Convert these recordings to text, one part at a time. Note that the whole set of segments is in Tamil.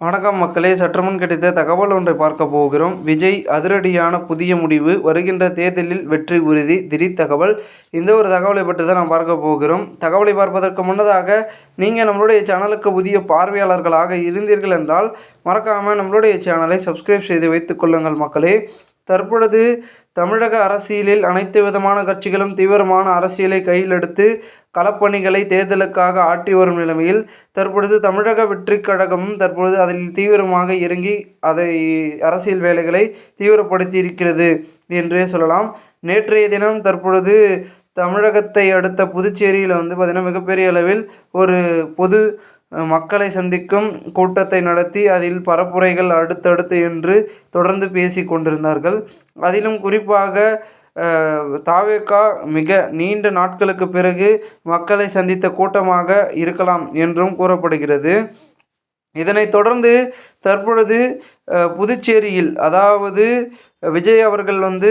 வணக்கம் மக்களே சற்றுமுன் கிடைத்த தகவல் ஒன்றை பார்க்க போகிறோம். விஜய் அதிரடியான புதிய முடிவு வருகின்ற தேர்தலில் வெற்றி உறுதி திடீர் தகவல். இந்த ஒரு தகவலை பற்றி தான் நாம் பார்க்க போகிறோம். தகவலை பார்ப்பதற்கு முன்னதாக நீங்கள் நம்மளுடைய சேனலுக்கு புதிய பார்வையாளர்களாக இருந்தீர்கள் என்றால் மறக்காமல் நம்மளுடைய சேனலை சப்ஸ்கிரைப் செய்து வைத்துக் கொள்ளுங்கள் மக்களே. தற்பொழுது தமிழக அரசியலில் அனைத்து விதமான கட்சிகளும் தீவிரமான அரசியலை கையில் எடுத்து களப்பணிகளை தேர்தலுக்காக ஆற்றி வரும் நிலைமையில் தற்பொழுது தமிழக வெற்றிக் கழகமும் தற்பொழுது அதில் தீவிரமாக இறங்கி அதை அரசியல் வேலைகளை தீவிரப்படுத்தி இருக்கிறது என்றே சொல்லலாம். நேற்றைய தினம் தற்பொழுது தமிழகத்தை அடுத்த புதுச்சேரியில் வந்து பார்த்திங்கன்னா மிகப்பெரிய அளவில் ஒரு பொது மக்களை சந்திக்கும் கூட்டத்தை நடத்தி அதில் பரப்புரைகள் அடுத்தடுத்து என்று தொடர்ந்து பேசி கொண்டிருந்தார்கள். அதிலும் குறிப்பாக தாவேக்கா மிக நீண்ட நாட்களுக்கு பிறகு மக்களை சந்தித்த கூட்டமாக இருக்கலாம் என்றும் கூறப்படுகிறது. இதனைத் தொடர்ந்து தற்பொழுது புதுச்சேரியில் அதாவது விஜய் அவர்கள் வந்து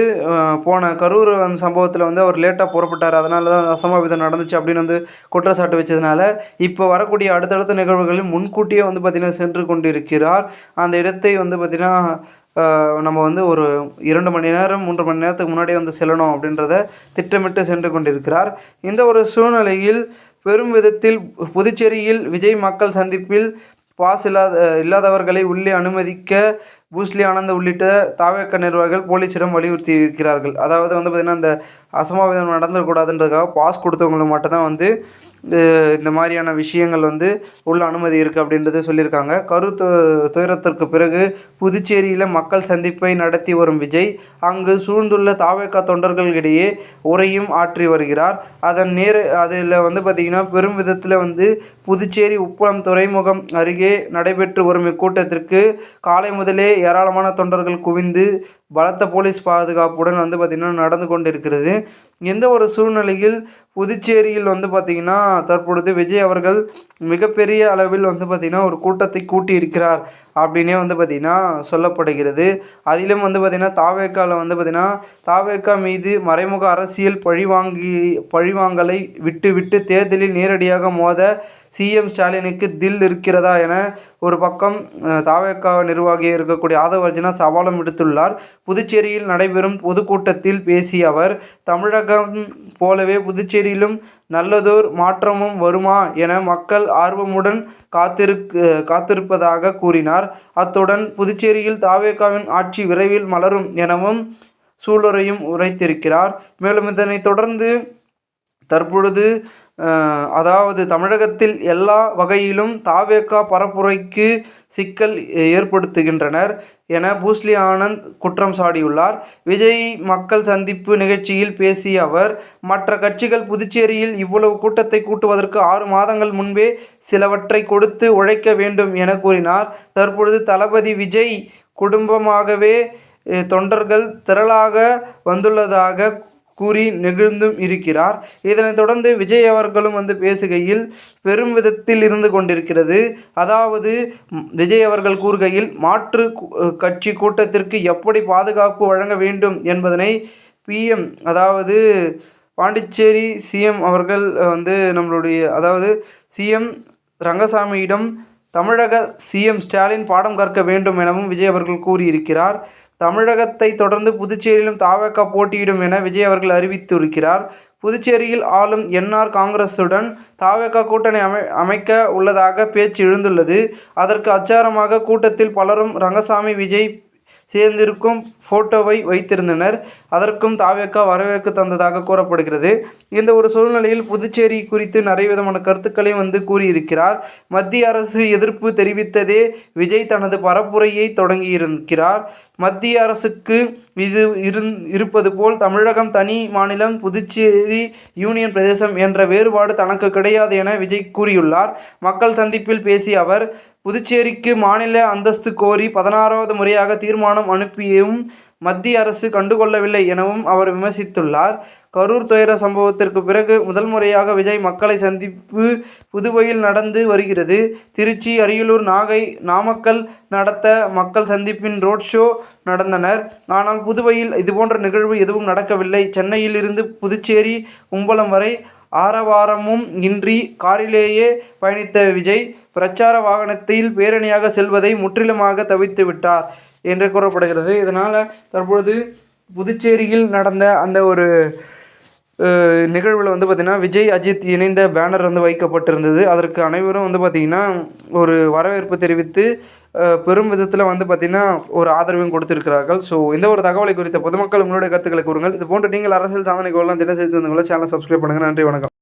போன கரூர் அந்த சம்பவத்தில் வந்து அவர் லேட்டாக புறப்பட்டார். அதனால தான் அசம்பாவிதம் நடந்துச்சு அப்படின்னு வந்து குற்றச்சாட்டு வச்சதுனால இப்போ வரக்கூடிய அடுத்தடுத்த நிகழ்வுகளில் முன்கூட்டியே வந்து பார்த்திங்கன்னா சென்று கொண்டிருக்கிறார். அந்த இடத்தை வந்து பார்த்திங்கன்னா நம்ம வந்து ஒரு இரண்டு மணி நேரம் மூன்று மணி நேரத்துக்கு முன்னாடியே வந்து செல்லணும் அப்படின்றத திட்டமிட்டு சென்று கொண்டிருக்கிறார். இந்த ஒரு சூழ்நிலையில் பெரும் விதத்தில் புதுச்சேரியில் விஜய் மக்கள் சந்திப்பில் பாஸ் இல்லாத இல்லாதவர்களை உள்ளே அனுமதிக்க பூஸ்லி ஆனந்த் உள்ளிட்ட தாவேக்க நிர்வாகிகள் போலீஸிடம் வலியுறுத்தி இருக்கிறார்கள் அதாவது வந்து பார்த்திங்கன்னா அந்த அசம்பாவிதம் நடந்துடக்கூடாதுன்றதுக்காக பாஸ் கொடுத்தவங்களுக்கு மட்டும்தான் வந்து இந்த மாதிரியான விஷயங்கள் வந்து உள்ள அனுமதி இருக்குது அப்படின்றத சொல்லியிருக்காங்க. கரு துயரத்திற்கு பிறகு புதுச்சேரியில் மக்கள் சந்திப்பை நடத்தி வரும் விஜய் அங்கு சூழ்ந்துள்ள தாவேக்கா தொண்டர்களிடையே உரையும் ஆற்றி வருகிறார். அதன் நேர் அதில் வந்து பார்த்திங்கன்னா பெரும் விதத்தில் வந்து புதுச்சேரி உப்பளம் துறைமுகம் அருகே நடைபெற்று வரும் இக்கூட்டத்திற்கு காலை முதலே ஏராளமான தொண்டர்கள் குவிந்து பலத்த போலீஸ் பாதுகாப்புடன் வந்து பார்த்திங்கன்னா நடந்து கொண்டிருக்கிறது. எந்த ஒரு சூழ்நிலையில் புதுச்சேரியில் வந்து பார்த்திங்கன்னா தற்பொழுது விஜய் அவர்கள் மிகப்பெரிய அளவில் வந்து பார்த்திங்கன்னா ஒரு கூட்டத்தை கூட்டியிருக்கிறார் அப்படின்னே வந்து பார்த்திங்கன்னா சொல்லப்படுகிறது. அதிலும் வந்து பார்த்திங்கன்னா தாவேக்காவில் வந்து பார்த்திங்கன்னா தாவேக்கா மீது மறைமுக அரசியல் பழிவாங்கி பழிவாங்கலை விட்டு விட்டு தேர்தலில் நேரடியாக மோத சிஎம் ஸ்டாலினுக்கு தில் இருக்கிறதா என ஒரு பக்கம் தாவேக்கா நிர்வாகியாக இருக்கக்கூடிய ஆதவ அர்ஜுனா சவாலம் விடுத்துள்ளார். புதுச்சேரியில் நடைபெறும் பொதுக்கூட்டத்தில் பேசிய அவர் தமிழகம் போலவே புதுச்சேரியிலும் நல்லதோர் மாற்றமும் வருமா என மக்கள் ஆர்வமுடன் காத்திருக்கு காத்திருப்பதாக கூறினார். அத்துடன் புதுச்சேரியில் தாவேக்காவின் ஆட்சி விரைவில் மலரும் எனவும் சூளுரையும் உரைத்திருக்கிறார். மேலும் இதனைத் தொடர்ந்து தற்பொழுது அதாவது தமிழகத்தில் எல்லா வகையிலும் தாவேக்கா பரப்புரைக்கு சிக்கல் ஏற்படுத்துகின்றனர் என பூஸ்லி ஆனந்த் குற்றம் சாடியுள்ளார். விஜய் மக்கள் சந்திப்பு நிகழ்ச்சியில் பேசிய அவர் மற்ற கட்சிகள் புதுச்சேரியில் இவ்வளவு கூட்டத்தை கூட்டுவதற்கு ஆறு மாதங்கள் முன்பே சிலவற்றை கொடுத்து உழைக்க வேண்டும் என கூறினார். தற்பொழுது தளபதி விஜய் குடும்பமாகவே தொண்டர்கள் திரளாக வந்துள்ளதாக கூறி நெகிழ்ந்தும் இருக்கிறார். இதனைத் தொடர்ந்து விஜய் அவர்களும் வந்து பேசுகையில் பெரும் விதத்தில் இருந்து கொண்டிருக்கிறது. அதாவது விஜய் அவர்கள் கூறுகையில் மாற்று கட்சி கூட்டத்திற்கு எப்படி பாதுகாப்பு வழங்க வேண்டும் என்பதனை பிஎம் அதாவது பாண்டிச்சேரி சிஎம் அவர்கள் வந்து நம்மளுடைய அதாவது சிஎம் ரங்கசாமியிடம் தமிழக சிஎம் ஸ்டாலின் பாடம் கற்க வேண்டும் எனவும் விஜய் அவர்கள் கூறியிருக்கிறார். தமிழகத்தை தொடர்ந்து புதுச்சேரியிலும் தாவக போட்டியிடும் என விஜய் அவர்கள் அறிவித்திருக்கிறார். புதுச்சேரியில் ஆளும் என்ஆர் காங்கிரசுடன் தாவேக்கா கூட்டணி அமை அமைக்க உள்ளதாக பேச்சு எழுந்துள்ளது. அதற்கு அச்சாரமாக கூட்டத்தில் பலரும் ரங்கசாமி விஜய் சேர்ந்திருக்கும் ஃபோட்டோவை வைத்திருந்தனர். அதற்கும் தாவேக்கா வரவேற்பு தந்ததாக கூறப்படுகிறது. இந்த ஒரு சூழ்நிலையில் புதுச்சேரி குறித்து நிறைய விதமான கருத்துக்களை வந்து கூறியிருக்கிறார். மத்திய அரசு எதிர்ப்பு தெரிவித்ததே விஜய் தனது பரப்புரையை தொடங்கியிருக்கிறார். மத்திய அரசுக்கு இது இருந் இருப்பது போல் தமிழகம் தனி மாநிலம் புதுச்சேரி யூனியன் பிரதேசம் என்ற வேறுபாடு தனக்கு கிடையாது என விஜய் கூறியுள்ளார். மக்கள் சந்திப்பில் பேசிய அவர் புதுச்சேரிக்கு மாநில அந்தஸ்து கோரி பதினாறாவது முறையாக தீர்மானம் அனுப்பியும் மத்திய அரசு கண்டுகொள்ளவில்லை எனவும் அவர் விமர்சித்துள்ளார். கரூர் துயர சம்பவத்திற்கு பிறகு முதல் முறையாக விஜய் மக்களை சந்திப்பு புதுவையில் நடந்து வருகிறது. திருச்சி அரியலூர் நாகை நாமக்கல் நடத்த மக்கள் சந்திப்பின் ரோட் ஷோ நடந்தனர். ஆனால் புதுவையில் இதுபோன்ற நிகழ்வு எதுவும் நடக்கவில்லை. சென்னையில் இருந்து புதுச்சேரி கும்பலம் வரை ஆரவாரமும் இன்றி காரிலேயே பயணித்த விஜய் பிரச்சார வாகனத்தில் பேரணியாக செல்வதை முற்றிலுமாக தவித்துவிட்டார். என்று கூறப்படுகிறது. இதனால் தற்பொழுது புதுச்சேரியில் நடந்த அந்த ஒரு நிகழ்வில் வந்து பார்த்திங்கன்னா விஜய் அஜித் இணைந்த பேனர் வந்து வைக்கப்பட்டிருந்தது. அதற்கு அனைவரும் வந்து பார்த்திங்கன்னா ஒரு வரவேற்பு தெரிவித்து பெரும் விதத்தில் வந்து பார்த்திங்கன்னா ஒரு ஆதரவையும் கொடுத்திருக்கிறார்கள். ஸோ இந்த ஒரு தகவலை குறித்த பொதுமக்கள் உங்களுடைய கருத்துக்களை கூறுங்கள். இது போன்ற நீங்கள் அரசியல் சாதனைகள்லாம் தினசரி தந்துள்ள சேனல் சப்ஸ்கிரைப் பண்ணுங்கள் நன்றி வணக்கம்.